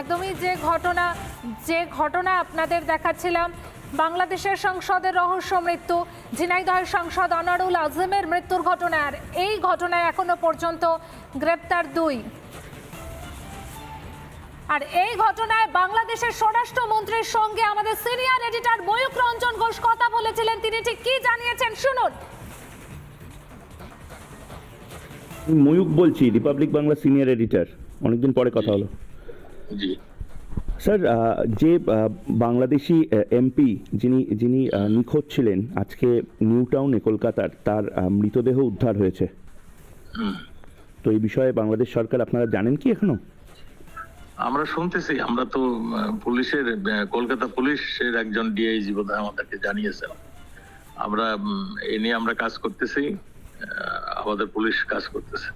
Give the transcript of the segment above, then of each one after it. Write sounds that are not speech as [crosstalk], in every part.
একদমই যে ঘটনা যে ঘটনা আপনাদের দেখাচ্ছিলাম, বাংলাদেশের সংসদের রহস্য মৃত্যু, ঝিনাইদহের সাংসদ অনারুল আজমের মৃত্যুর ঘটনার এই ঘটনায় এখনও পর্যন্ত গ্রেপ্তার দুই। আর এই ঘটনায় বাংলাদেশের স্বরাষ্ট্রমন্ত্রীর সঙ্গে আমাদের সিনিয়র এডিটর ময়ূক রঞ্জন ঘোষ কথা বলেছিলেন। তিনি ঠিক কি জানিয়েছেন? শুনুন। ময়ূক বলছি, রিপাবলিক বাংলা সিনিয়র এডিটর। অনেকদিন পরে কথা হলো। জি। স্যার যে বাংলাদেশি এমপি যিনি যিনি নিখোঁজ ছিলেন আজকে নিউ টাউনে কলকাতার তার মৃতদেহ উদ্ধার হয়েছে। তো এই বিষয়ে বাংলাদেশ সরকার আপনারা জানেন কি এখনও? আমরা শুনতেছি আমরা তো পুলিশের কলকাতা পুলিশের একজন ডিআইজি বোধহয় আমাদেরকে জানিয়েছেন। আমরা এ নিয়ে আমরা কাজ করতেছি আমাদের পুলিশ কাজ করতেছে।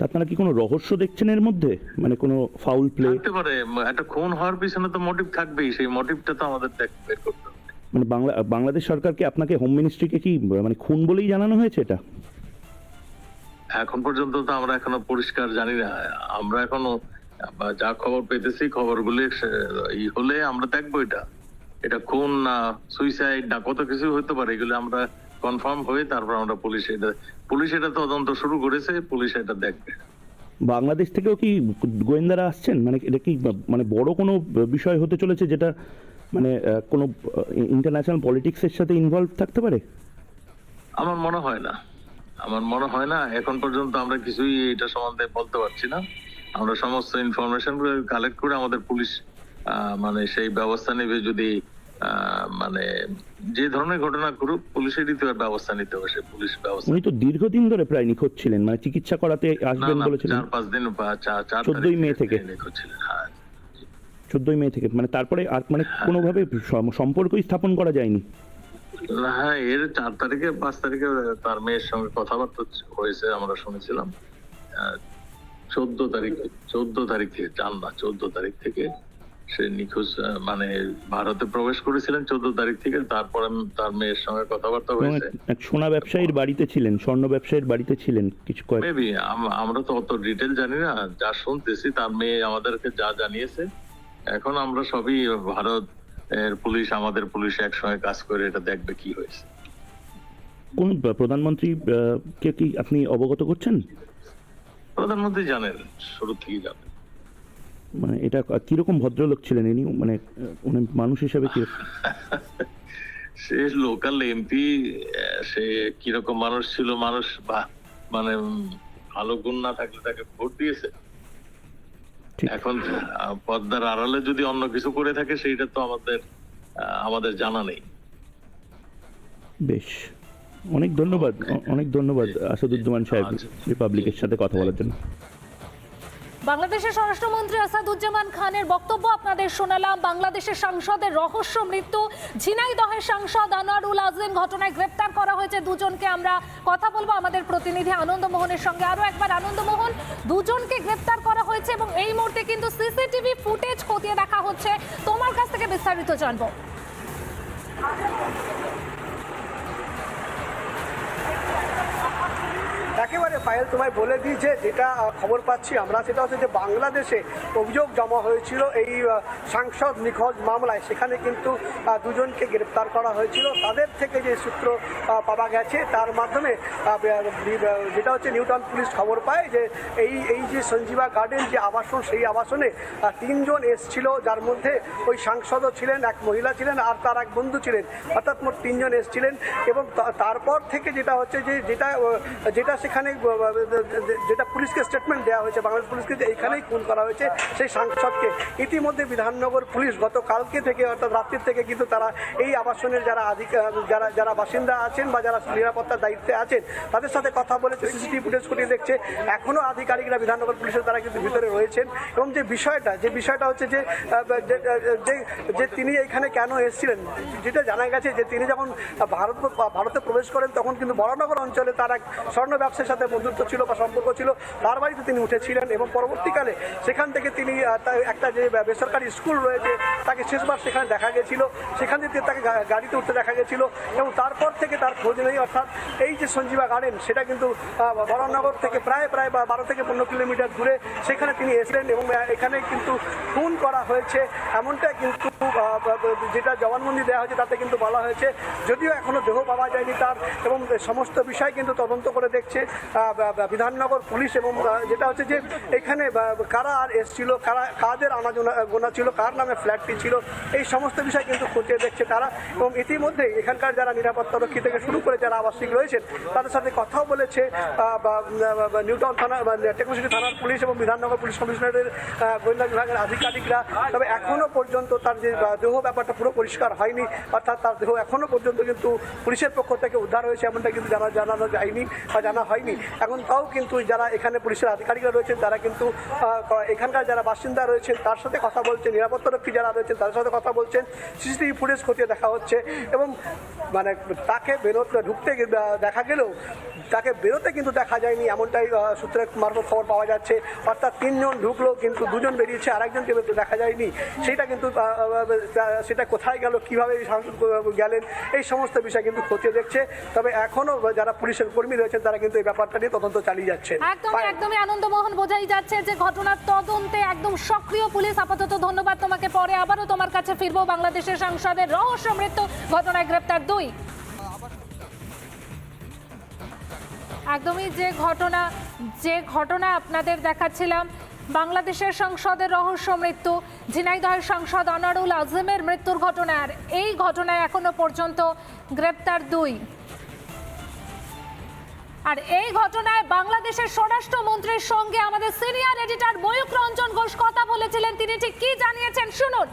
আপনারা কি কোনো রহস্য দেখছেন এর মধ্যে? মানে কোনো ফাউল প্লে থাকতে পারে একটা খুন হওয়ার পিছনে তো মোটিভ থাকবেই সেই মোটিভটা তো আমাদের দেখ- বের করতে হবে। মানে বাংলা বাংলাদেশ সরকারকে আপনাকে হোম মিনিস্ট্রিকে কি মানে খুন বলেই জানানো হয়েছে এটা? এখন পর্যন্ত তো আমরা এখনও পরিষ্কার জানি না। আমরা এখনও যা খবর পেতেছি খবরগুলি হলে আমরা দেখব এটা। এটা খুন না সুইসাইড না কত কিছু হতে পারে এগুলো আমরা কনফার্ম হয়ে তারপর আমরা পুলিশ এটা পুলিশ এটা তদন্ত শুরু করেছে পুলিশ এটা দেখবে। বাংলাদেশ থেকেও কি গোয়েন্দারা আসছেন? মানে এটা কি মানে বড় কোনো বিষয় হতে চলেছে যেটা মানে কোনো ইন্টারন্যাশনাল পলিটিক্সের সাথে ইনভলভ থাকতে পারে? আমার মনে হয় না। আমার মনে হয় না এখন পর্যন্ত আমরা কিছুই এটা সম্বন্ধে বলতে পারছি না। আমরা সমস্ত ইনফরমেশন কালেক্ট করে আমাদের পুলিশ মানে সেই ব্যবস্থা নেবে যদি মানে যে ধরনের ঘটনা করুক পুলিশেরই তো ব্যবস্থা নিতে হবে পুলিশ ব্যবস্থা। উনি তো দীর্ঘদিন ধরে প্রায় নিখোঁজ ছিলেন মানে চিকিৎসা করাতে আসবেন বলেছিলেন? চার পাঁচ দিন বা চার চার 14ই তারিখ মে থেকে। নিখোঁজ ছিলেন, হ্যাঁ। চোদ্দই মে থেকে মানে তারপরে আর মানে কোনোভাবে সম- সম্পর্কই স্থাপন করা যায়নি? হ্যাঁ এর চার তারিখে পাঁচ তারিখে তার মেয়ের সঙ্গে কথাবার্তা হয়েছে আমরা শুনেছিলাম। চোদ্দ তারিখ চোদ্দ তারিখ থেকে চান না চোদ্দ তারিখ থেকে সে নিখোঁজ মানে ভারতে প্রবেশ করেছিলেন চোদ্দ তারিখ থেকে তারপরে তার মেয়ের সঙ্গে কথাবার্তা হয়েছে। সোনা ব্যবসায়ীর বাড়িতে ছিলেন স্বর্ণ ব্যবসায়ীর বাড়িতে ছিলেন কিছু কয়েক মেবি আমরা তো অত ডিটেল জানি না যা শুনতেছি তার মেয়ে আমাদেরকে যা জানিয়েছে। এখন আমরা সবই ভারত এর পুলিশ আমাদের পুলিশ একসঙ্গে কাজ করে এটা দেখবে কি হয়েছে। কোন প্রধানমন্ত্রী কে কি আপনি অবগত করছেন? প্রধানমন্ত্রী জানেন শুরু থেকেই জানেন। মানে এটা কীরকম ভদ্রলোক ছিলেন ইনি? মানে উনি মানুষ হিসেবে কি [laughs] সে লোকাল এমপি সে কীরকম মানুষ ছিল মানুষ বা মানে ভালো গুণ না থাকলে তাকে ভোট দিয়েছে। এখন পদ্মার আড়ালে যদি অন্য কিছু করে থাকে সেইটা তো আমাদের আমাদের জানা নেই। বেশ। অনেক ধন্যবাদ অনেক ধন্যবাদ আসাদুজ্জামান সাহেব আচ্ছা। রিপাবলিকের সাথে কথা বলার জন্য। বাংলাদেশের স্বরাষ্ট্রমন্ত্রী আসাদুজ্জামান খানের বক্তব্য আপনাদের শোনালাম। বাংলাদেশের সাংসদের রহস্য মৃত্যু ঝিনাইদহের সাংসদ আনোয়ারুল আজম ঘটনায় গ্রেপ্তার করা হয়েছে দুজনকে আমরা কথা বলব আমাদের প্রতিনিধি আনন্দমোহনের সঙ্গে। আরও একবার আনন্দমোহন, দুজনকে গ্রেপ্তার করা হয়েছে এবং এই মুহূর্তে কিন্তু সিসিটিভি ফুটেজ খতিয়ে দেখা হচ্ছে। তোমার কাছ থেকে বিস্তারিত জানব একেবারে পায়েল তোমায় বলে যে যেটা খবর পাচ্ছি আমরা, সেটা হচ্ছে যে বাংলাদেশে অভিযোগ জমা হয়েছিল এই সাংসদ নিখোঁজ মামলায়। সেখানে কিন্তু দুজনকে গ্রেপ্তার করা হয়েছিল। তাদের থেকে যে সূত্র পাওয়া গেছে, তার মাধ্যমে যেটা হচ্ছে নিউটাউন পুলিশ খবর পায় যে এই এই যে সঞ্জীবা গার্ডেন যে আবাসন, সেই আবাসনে তিনজন এসছিল, যার মধ্যে ওই সাংসদও ছিলেন, এক মহিলা ছিলেন আর তার এক বন্ধু ছিলেন। অর্থাৎ মোট তিনজন এসছিলেন এবং তারপর থেকে যেটা হচ্ছে যে, যেটা যেটা সেখানে যেটা পুলিশকে স্টেটমেন্ট দেওয়া হয়েছে, বাংলাদেশ পুলিশকে যে এইখানেই খুন করা হয়েছে, সেই সাংসদকে ইতিমধ্যে বিধাননগর পুলিশ গতকালকে থেকে, অর্থাৎ রাত্রির থেকে কিন্তু তারা এই আবাসনের যারা আধিক যারা যারা বাসিন্দা আছেন বা যারা নিরাপত্তার দায়িত্বে আছেন, তাদের সাথে কথা বলেছে, সিসিটিভি ফুটেজ খতিয়ে দেখছে। এখনও আধিকারিকরা বিধাননগর পুলিশের তারা কিন্তু ভিতরে রয়েছেন। এবং যে বিষয়টা যে বিষয়টা হচ্ছে যে যে- তিনি এখানে কেন এসেছিলেন, যেটা জানা গেছে যে তিনি যখন ভারত ভারতে প্রবেশ করেন, তখন কিন্তু বরানগর অঞ্চলে তার এক স্বর্ণ ব্যবসার সাথে বন্ধুত্ব ছিল বা সম্পর্ক ছিল, তার বাড়িতে তিনি উঠেছিলেন এবং পরবর্তীকালে সেখান থেকে তিনি একটা যে বেসরকারি স্কুল রয়েছে, তাকে শেষবার সেখানে দেখা গেছিল। সেখান থেকে তাকে গাড়িতে উঠতে দেখা গেছিল এবং তারপর থেকে তার খোঁজ নেই, অর্থাৎ এই যে সঞ্জীবা গার্ডেন, সেটা কিন্তু বরানগর থেকে প্রায় প্রায় বা বারো থেকে পনেরো কিলোমিটার দূরে সেখানে তিনি এসেছিলেন এবং এখানে কিন্তু খুন করা হয়েছে। এমনটা কিন্তু যেটা জবানবন্দি দেওয়া হয়েছে, তাতে কিন্তু বলা হয়েছে, যদিও এখনও দেহ পাওয়া যায়নি তার এবং সমস্ত বিষয় কিন্তু তদন্ত করে দেখছে। বিধাননগর পুলিশ এবং যেটা হচ্ছে যে এখানে কারা আর এসছিল, কারা, কাদের আনাজোনা, গোনা ছিল, কার নামে ফ্ল্যাটটি ছিল, এই সমস্ত বিষয় কিন্তু খতিয়ে দেখছে তারা। এবং ইতিমধ্যে এখানকার যারা নিরাপত্তা রক্ষী থেকে শুরু করে যারা আবাসিক রয়েছেন, তাদের সাথে কথাও বলেছে নিউটাউন থানা টেকনোসিটি থানার পুলিশ এবং বিধাননগর পুলিশ কমিশনারের গোয়েন্দা বিভাগের আধিকারিকরা। তবে এখনও পর্যন্ত তার যে দেহ ব্যাপারটা পুরো পরিষ্কার হয়নি, অর্থাৎ তার দেহ এখনও পর্যন্ত কিন্তু পুলিশের পক্ষ থেকে উদ্ধার হয়েছে, এমনটা কিন্তু জানা, জানানো যায়নি বা জানা হয়নি। এখন তাও কিন্তু যারা এখানে পুলিশের আধিকারিকরা রয়েছেন, তারা কিন্তু এখানকার যারা বাসিন্দা রয়েছেন, তার সাথে কথা বলছেন, নিরাপত্তারক্ষী যারা রয়েছেন, তাদের সাথে কথা বলছেন, সিসিটিভি ফুটেজ খতিয়ে দেখা হচ্ছে এবং মানে তাকে বেরোতে ঢুকতে দেখা গেলেও তাকে বেরোতে কিন্তু দেখা যায়নি এমনটাই সূত্রের মারফত খবর পাওয়া যাচ্ছে। অর্থাৎ তিনজন ঢুকলো কিন্তু দুজন বেরিয়েছে আরেকজনকে বেরোতে দেখা যায়নি। সেটা কিন্তু সেটা কোথায় গেল, কীভাবে সাংসদ গেলেন, এই সমস্ত বিষয় কিন্তু খতিয়ে দেখছে। তবে এখনও যারা পুলিশের কর্মী রয়েছেন, তারা কিন্তু এই ব্যাপারটা নিয়ে তদন্ত চালিয়ে যাচ্ছেন। একদমই একদমই আনন্দমোহন বোঝাই যাচ্ছে যে ঘটনার তদন্তে একদম সক্রিয় পুলিশ। আপাতত ধন্যবাদ তোমাকে। পরে আবারও তোমার কাছে ফিরবো বাংলাদেশের সাংসদের রহস্য মৃত্যু ঘটনায় গ্রেপ্তার দুই। একদমই যে ঘটনা যে ঘটনা আপনাদের দেখাচ্ছিলাম বাংলাদেশের সংসদের রহস্য মৃত্যু ঝিনাইদহের সাংসদ অনারুল আজমের মৃত্যুর ঘটনা আর এই ঘটনায় এখনও পর্যন্ত গ্রেপ্তার দুই। আর এই ঘটনায় বাংলাদেশের স্বরাষ্ট্রমন্ত্রীর সঙ্গে আমাদের সিনিয়র এডিটর ময়ূক রঞ্জন ঘোষ কথা বলেছিলেন। তিনি ঠিক কি জানিয়েছেন? শুনুন।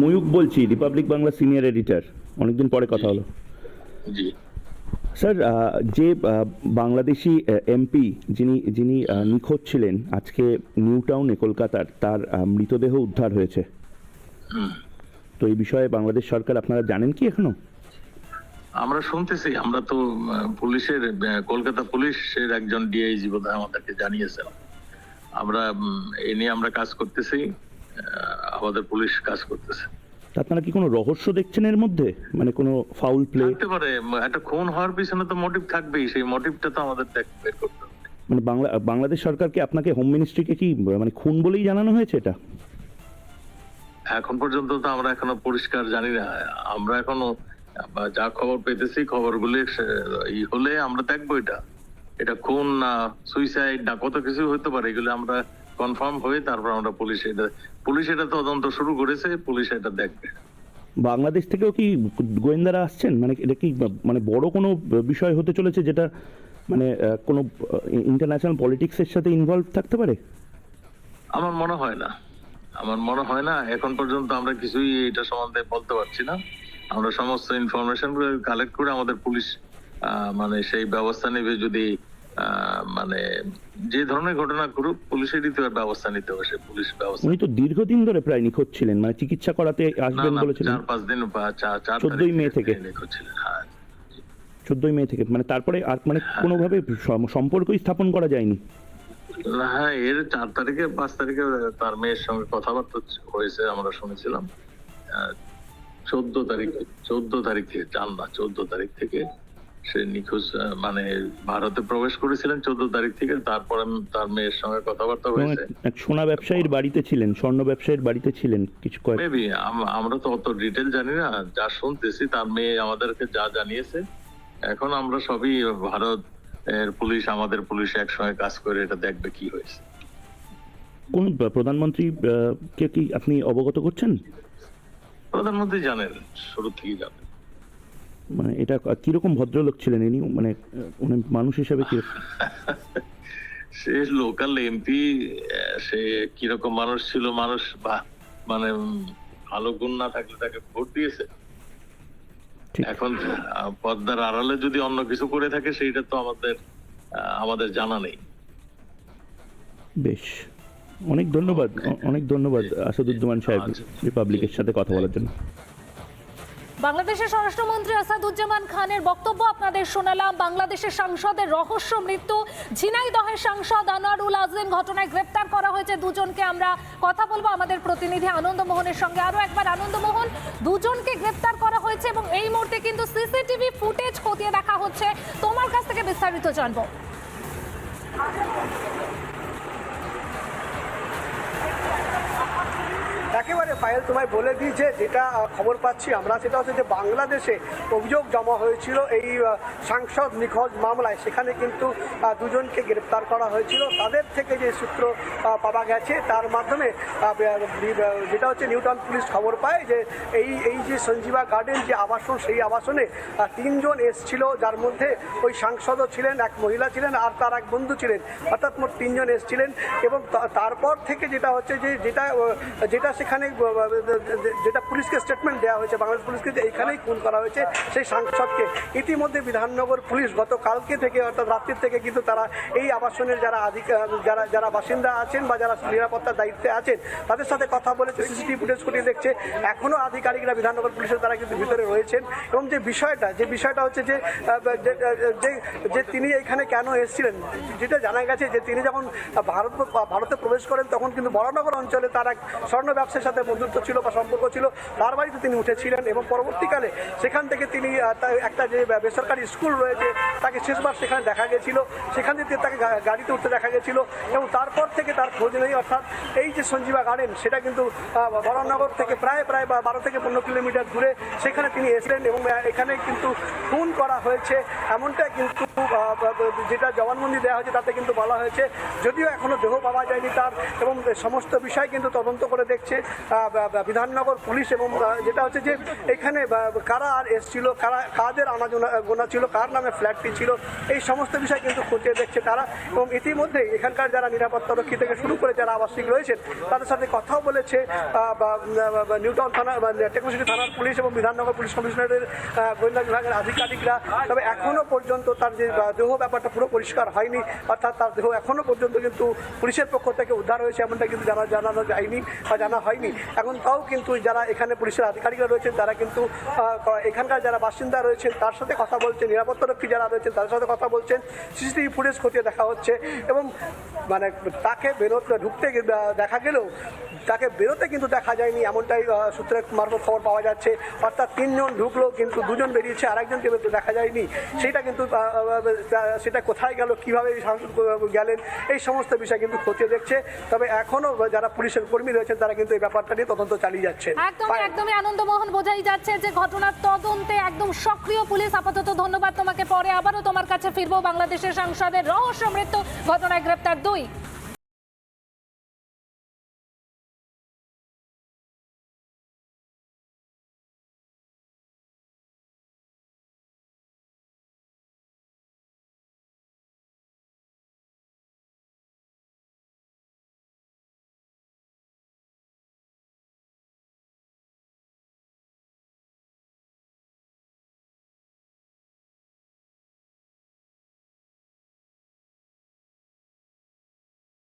ময়ূক বলছি রিপাবলিক বাংলা সিনিয়র এডিটর অনেকদিন পরে কথা হলো। জি। স্যার যে বাংলাদেশি এমপি যিনি যিনি নিখোঁজ ছিলেন আজকে নিউ টাউনে কলকাতার তার মৃতদেহ উদ্ধার হয়েছে। তো এই বিষয়ে বাংলাদেশ সরকার আপনারা জানেন কি এখনও? আমরা শুনতেছি আমরা তো পুলিশের কলকাতা পুলিশের একজন ডিআইজি বোধহয় আমাদেরকে জানিয়েছেন। আমরা এ নিয়ে আমরা কাজ করতেছি আমাদের পুলিশ কাজ করতেছে। তা আপনারা কি কোনো রহস্য দেখছেন এর মধ্যে? মানে কোনো ফাউল প্লে থাকতে পারে একটা খুন হওয়ার পিছনে তো মোটিভ থাকবেই সেই মোটিভটা তো আমাদের দেখ- বের করতে হবে। মানে বাংলা বাংলাদেশ সরকারকে আপনাকে হোম মিনিস্ট্রিকে কি মানে খুন বলেই জানানো হয়েছে এটা? এখন পর্যন্ত তো আমরা এখনও পরিষ্কার জানি না আমরা এখনও যা খবর পেতেছি খবরগুলি ই হলে আমরা দেখব এটা। এটা খুন না সুইসাইড না কত কিছু হতে পারে এগুলো আমরা কনফার্ম হয়ে তারপর আমরা পুলিশ এটা পুলিশ এটা তদন্ত শুরু করেছে পুলিশ এটা দেখবে। বাংলাদেশ থেকেও কি গোয়েন্দারা আসছেন? মানে এটা কি মানে বড় কোনো বিষয় হতে চলেছে যেটা মানে কোনো ইন্টারন্যাশনাল পলিটিক্সের সাথে ইনভলভ থাকতে পারে? আমার মনে হয় না। আমার মনে হয় না এখন পর্যন্ত আমরা কিছুই এটা সম্বন্ধে বলতে পারছি না। আমরা সমস্ত ইনফরমেশনগুলো কালেক্ট করে আমাদের পুলিশ মানে সেই ব্যবস্থা নেবে যদি মানে যে ধরনের ঘটনা করুক পুলিশেরই তো ব্যবস্থা নিতে হবে সে পুলিশ ব্যবস্থা। উনি তো দীর্ঘদিন ধরে প্রায় নিখোঁজ ছিলেন মানে চিকিৎসা করাতে আসবেন বলেছিলেন? চার পাঁচ দিন বা চার 14ই মে থেকে। নিখোঁজ ছিলেন হ্যাঁ। চোদ্দই মে থেকে মানে তারপরে আর মানে কোনোভাবে সম্পর্ক স্থাপন করা যায়নি? হ্যাঁ এর চার তারিখে পাঁচ তারিখে তার মেয়ের সঙ্গে কথাবার্তা হয়েছে আমরা শুনেছিলাম। চোদ্দ তারিখ চোদ্দ তারিখ থেকে চান না চোদ্দ তারিখ থেকে সে নিখোঁজ মানে ভারতে প্রবেশ করেছিলেন চোদ্দ তারিখ থেকে তারপরে তার মেয়ের সঙ্গে কথাবার্তা হয়েছে। সোনা ব্যবসায়ীর বাড়িতে ছিলেন স্বর্ণ ব্যবসায়ীর বাড়িতে ছিলেন কিছু কয়েক মেবি আমরা তো অত ডিটেল জানি না যা শুনতেছি তার মেয়ে আমাদেরকে যা জানিয়েছে। এখন আমরা সবই ভারত এর পুলিশ আমাদের পুলিশ একসঙ্গে কাজ করে এটা দেখবে কি হয়েছে। কোন প্রধানমন্ত্রী কে কি আপনি অবগত করছেন? প্রধানমন্ত্রী জানেন শুরু থেকেই জানেন। মানে এটা কীরকম ভদ্রলোক ছিলেন ইনি? মানে উনি মানুষ হিসেবে কি [laughs] সে লোকাল এমপি সে কীরকম মানুষ ছিল মানুষ বা মানে ভালো গুণ না থাকলে তাকে ভোট দিয়েছে। এখন পদ্মার আড়ালে যদি অন্য কিছু করে থাকে সেইটা তো আমাদের আমাদের জানা নেই। বেশ। অনেক ধন্যবাদ অনেক ধন্যবাদ আসাদুজ্জামান সাহেব আচ্ছা। রিপাবলিকের সাথে কথা বলার জন্য। বাংলাদেশের স্বরাষ্ট্রমন্ত্রী আসাদুজ্জামান খানের বক্তব্য আপনাদের শোনালাম। বাংলাদেশের সাংসদের রহস্য মৃত্যু। ঝিনাইদহের সাংসদ আনোয়ারুল আজিম ঘটনায় গ্রেপ্তার করা হয়েছে। দুজনকে আমরা কথা বলব। আমাদের প্রতিনিধি আনন্দমোহনের সঙ্গে আরও একবার। আনন্দমোহন দুজনকে গ্রেপ্তার করা হয়েছে এবং এই মুহূর্তে কিন্তু সিসিটিভি ফুটেজ খতিয়ে দেখা হচ্ছে। তোমার কাছ থেকে বিস্তারিত জানব। একেবারে পায়েল তোমায় বলে দিয়েছে, যেটা খবর পাচ্ছি আমরা, সেটা হচ্ছে যে বাংলাদেশে অভিযোগ জমা হয়েছিল এই সাংসদ নিখোঁজ মামলায়। সেখানে কিন্তু দুজনকে গ্রেপ্তার করা হয়েছিল। তাদের থেকে যে সূত্র পাওয়া গেছে, তার মাধ্যমে যেটা হচ্ছে নিউটাউন পুলিশ খবর পায় যে এই এই যে সঞ্জীবা গার্ডেন যে আবাসন, সেই আবাসনে তিনজন এসছিল, যার মধ্যে ওই সাংসদও ছিলেন, এক মহিলা ছিলেন আর তার এক বন্ধু ছিলেন। অর্থাৎ মোট তিনজন এসছিলেন এবং তারপর থেকে যেটা হচ্ছে যে, যেটা যেটা সেখানে আহ, যেটা পুলিশকে স্টেটমেন্ট দেওয়া হয়েছে বাংলাদেশ পুলিশকে যে এইখানেই খুন করা হয়েছে সেই সাংসদকে ইতিমধ্যে বিধাননগর পুলিশ গতকালকে থেকে অর্থাৎ রাত্রির থেকে কিন্তু তারা এই আবাসনের যারা আধিক যারা যারা বাসিন্দা আছেন বা যারা নিরাপত্তার দায়িত্বে আছেন তাদের সাথে কথা বলেছে সিসিটিভি ফুটেজ খতিয়ে দেখছে। এখনও আধিকারিকরা বিধাননগর পুলিশের তারা কিন্তু ভিতরে রয়েছেন। এবং যে বিষয়টা যে বিষয়টা হচ্ছে যে যে- তিনি এখানে কেন এসেছিলেন যেটা জানা গেছে যে তিনি যখন ভারত ভারতে প্রবেশ করেন তখন কিন্তু বরানগর অঞ্চলে তার এক স্বর্ণ ব্যবসার সাথে বন্ধুত্ব ছিল বা সম্পর্ক ছিল তার বাড়িতে তিনি উঠেছিলেন এবং পরবর্তীকালে সেখান থেকে তিনি একটা যে বেসরকারি স্কুল রয়েছে, তাকে শেষবার সেখানে দেখা গেছিল। সেখান থেকে তাকে গাড়িতে উঠতে দেখা গেছিল এবং তারপর থেকে তার খোঁজ নেই, অর্থাৎ এই যে সঞ্জীবা গার্ডেন সেটা কিন্তু বরানগর থেকে প্রায় প্রায় বারো থেকে পনেরো কিলোমিটার দূরে সেখানে তিনি এসেছিলেন এবং এখানে কিন্তু খুন করা হয়েছে। এমনটা কিন্তু যেটা জবানবন্দি দেওয়া হয়েছে, তাতে কিন্তু বলা হয়েছে, যদিও এখনও দেহ পাওয়া যায়নি তার এবং সমস্ত বিষয় কিন্তু তদন্ত করে দেখছে। বিধাননগর পুলিশ এবং যেটা হচ্ছে যে এখানে কারা আর এসছিল, কারা, কাদের আনাজোনা গোনা ছিল, কার নামে ফ্ল্যাটটি ছিল, এই সমস্ত বিষয় কিন্তু খতিয়ে দেখছে তারা। এবং ইতিমধ্যে এখানকার যারা নিরাপত্তা রক্ষী থেকে শুরু করে যারা আবাসিক রয়েছেন, তাদের সাথে কথাও বলেছে নিউটাউন থানা টেকনোসিটি থানার পুলিশ এবং বিধাননগর পুলিশ কমিশনারের গোয়েন্দা বিভাগের আধিকারিকরা। তবে এখনও পর্যন্ত তার যে দেহ ব্যাপারটা পুরো পরিষ্কার হয়নি, অর্থাৎ তার দেহ এখনও পর্যন্ত কিন্তু পুলিশের পক্ষ থেকে উদ্ধার হয়েছে, এমনটা কিন্তু জানা, জানানো যায়নি বা জানা হয়নি। এখন তাও কিন্তু যারা এখানে পুলিশের আধিকারিকরা রয়েছেন তারা কিন্তু এখানকার যারা বাসিন্দা রয়েছেন তার সাথে কথা বলছেন নিরাপত্তারক্ষী যারা রয়েছেন তাদের সাথে কথা বলছেন। সিসিটিভি ফুটেজ খতিয়ে দেখা হচ্ছে এবং মানে তাকে বেরোতে ঢুকতে দেখা গেলেও তাকে বেরোতে কিন্তু দেখা যায়নি। এমনটাই আহ, সূত্রের মারফত খবর পাওয়া যাচ্ছে। অর্থাৎ তিনজন ঢুকলো কিন্তু দুজন বেরিয়েছে আরেকজনকে দেখা যায়নি। সেটা কিন্তু সেটা কোথায় গেল কীভাবে গেলেন এই সমস্ত বিষয় কিন্তু খতিয়ে দেখছে। তবে এখনও যারা পুলিশের কর্মী রয়েছেন তারা কিন্তু ব্যাপারটা নিয়ে তদন্ত চালিয়ে যাচ্ছে একদমই একদমই আনন্দমোহন বোঝাই যাচ্ছে যে ঘটনার তদন্তে একদম সক্রিয় পুলিশ আপাতত ধন্যবাদ তোমাকে। পরে আবারও তোমার কাছে ফিরবো বাংলাদেশের সাংসদের রহস্য মৃত্যু ঘটনায় গ্রেপ্তার দুই।